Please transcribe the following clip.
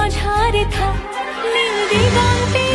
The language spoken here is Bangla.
মাঝারে থাক নীল দিগন্তে